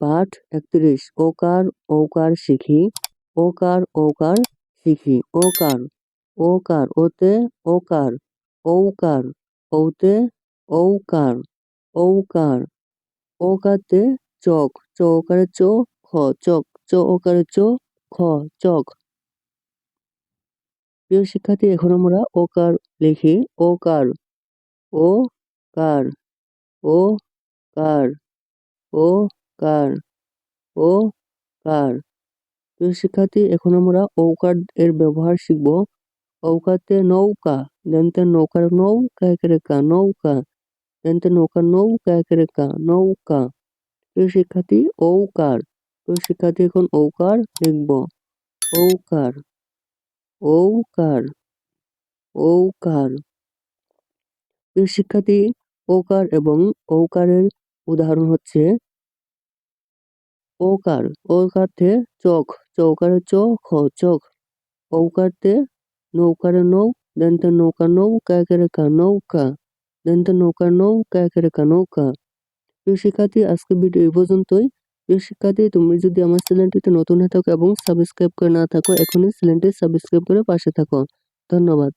পাঠ একত্রিশ। ওকার ওকার শিখি। ওকার ওকার শিখি। ওকার ওকার ওতে ওকার। ঔকার ওতে ঔকার ঔকার ওকাতে চক। চৌকারে চো, খ। চক। ওকারে চো, খ। চক। প্রিয় শিক্ষার্থী, এখন আমরা ওকার লিখি। ওকার ও কার ও কার ও কার? ও কার? প্রিয় শিক্ষার্থী, এখন আমরা ঔকার এর ব্যবহার শিখব। ঔকাতে নৌকা দেনতে নৌকার নৌ কায়কেরে কা নৌকা দেনতে নৌকার নৌ কায়কেরে কা নৌকা। প্রিয় শিক্ষার্থী, ঔকার। প্রিয় শিক্ষার্থী, এখন ঔকার লিখব ঔকার ঔকার ঔকার। শিক্ষার্থী ওকার এবং ঔকারের উদাহরণ হচ্ছে ওকার ওকারতে চোখ, চৌকারে চ খ চোখ। ঔকারতে নৌকারে নৌ, দেনতে নৌকা নৌ, কায়কেরে কা নৌকা। দেনতে নৌকা নৌ, কায়কেরে কা নৌকা। প্রিয় শিক্ষার্থী আজকে ভিডিও এই পর্যন্তই। প্রিয় শিক্ষার্থী, তুমি যদি আমার চ্যানেলটিতে নতুন হয়ে থাকো এবং সাবস্ক্রাইব করে না থাকো, এখনই চ্যানেলটি সাবস্ক্রাইব করে পাশে থাকো। ধন্যবাদ।